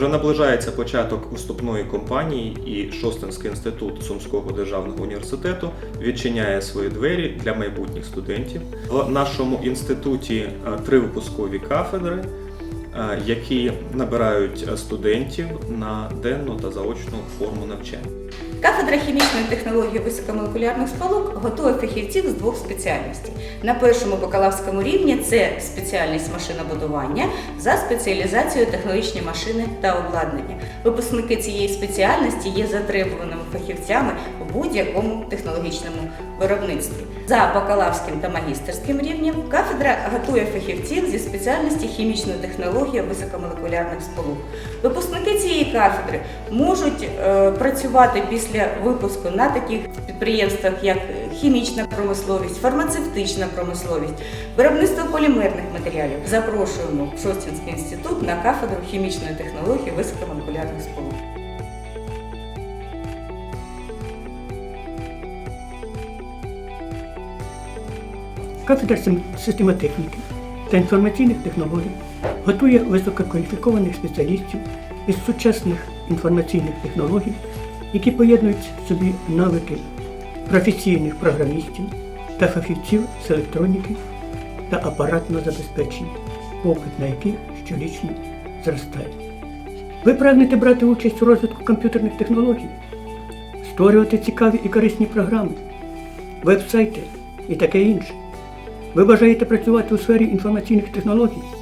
Вже наближається початок уступної кампанії, і Шостинський інститут Сумського державного університету відчиняє свої двері для майбутніх студентів. В нашому інституті е, три випускові кафедри, які набирають е, студентів на денну та заочну форму навчання. Кафедра хімічної технології високомолекулярних сполук готує фахівців з двох спеціальностей. На першому бакалаврському рівні це спеціальність машинобудування за спеціалізацією технологічні машини та обладнання. Випускники цієї спеціальності є затребуваними фахівцями у будь-якому технологічному виробництві. За бакалаврським та магістерським рівнем кафедра готує фахівців зі спеціальності хімічної технології високомолекулярних сполук. Випускники цієї кафедри можуть е, працювати після випуску на таких підприємствах, як хімічна промисловість, фармацевтична промисловість, виробництво полімерних матеріалів. Запрошуємо в Шостінський інститут на кафедру хімічної технології високомолекулярних сполук. Кафедра системотехніки та інформаційних технологій готує висококваліфікованих спеціалістів із сучасних інформаційних технологій, які поєднують в собі навики професійних програмістів та фахівців з електроніки та апаратного забезпечення, попит на яких щорічно зростає. Ви прагнете брати участь у розвитку комп'ютерних технологій, створювати цікаві і корисні програми, веб-сайти і таке інше. Ви бажаєте працювати у сфері інформаційних технологій?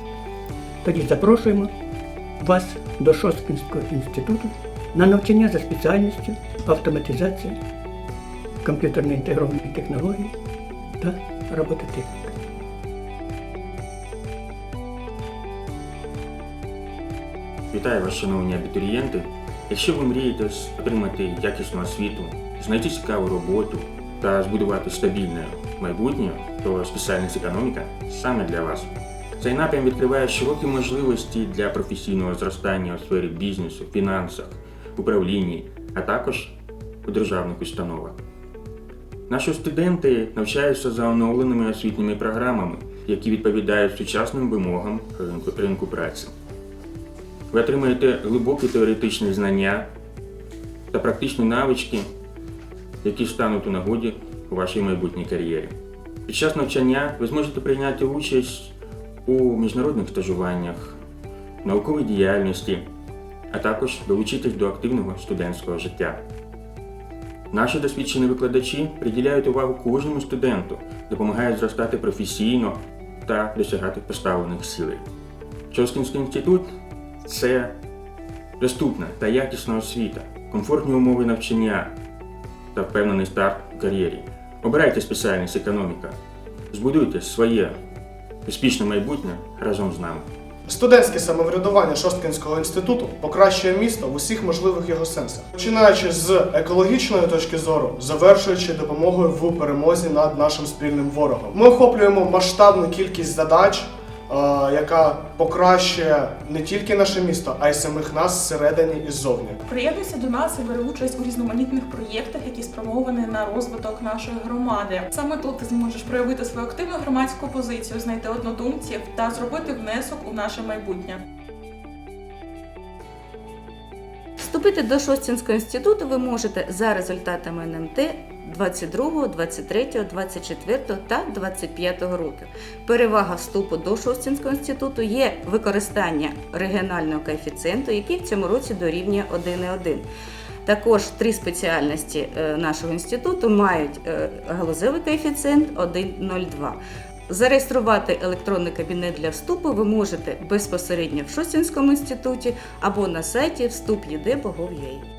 Тоді запрошуємо вас до Шосткінського інституту на навчання за спеціальністю автоматизація, комп'ютерно інтегровані технології та робототехніка. Вітаю вас, шановні абітурієнти. Якщо ви мрієте отримати якісну освіту, знайти цікаву роботу та збудувати стабільне майбутнє, то спеціальність економіка саме для вас. Цей напрям відкриває широкі можливості для професійного зростання у сфері бізнесу, фінансах, управлінні, а також у державних установах. Наші студенти навчаються за оновленими освітніми програмами, які відповідають сучасним вимогам ринку, ринку праці. Ви отримаєте глибокі теоретичні знання та практичні навички, які стануть у нагоді у вашій майбутній кар'єрі. Під час навчання ви зможете прийняти участь у міжнародних стажуваннях, науковій діяльності, а також долучитись до активного студентського життя. Наші досвідчені викладачі приділяють увагу кожному студенту, допомагають зростати професійно та досягати поставлених цілей. Чоскінський інститут це доступна та якісна освіта, комфортні умови навчання та впевнений старт у кар'єрі. Обирайте спеціальність економіка, збудуйте своє успішне майбутнє разом з нами. Студентське самоврядування Шосткинського інституту покращує місто в усіх можливих його сенсах, починаючи з екологічної точки зору, завершуючи допомогою в перемозі над нашим спільним ворогом. Ми охоплюємо масштабну кількість задач, яка покращує не тільки наше місто, а й самих нас зсередині і ззовні. Приєднуйся до нас і бери участь у різноманітних проєктах, які спрямовані на розвиток нашої громади. Саме тут ти зможеш проявити свою активну громадську позицію, знайти однодумців та зробити внесок у наше майбутнє. Вступити до Шостінського інституту ви можете за результатами НМТ 22, 23, 24 та 25 років. Перевага вступу до Шостінського інституту є використання регіонального коефіцієнту, який в цьому році дорівнює 1,1. Також три спеціальності е, нашого інституту мають е, галузевий коефіцієнт 1,02. Зареєструвати електронний кабінет для вступу ви можете безпосередньо в Шостінському інституті або на сайті вступ.єд.богов.ua.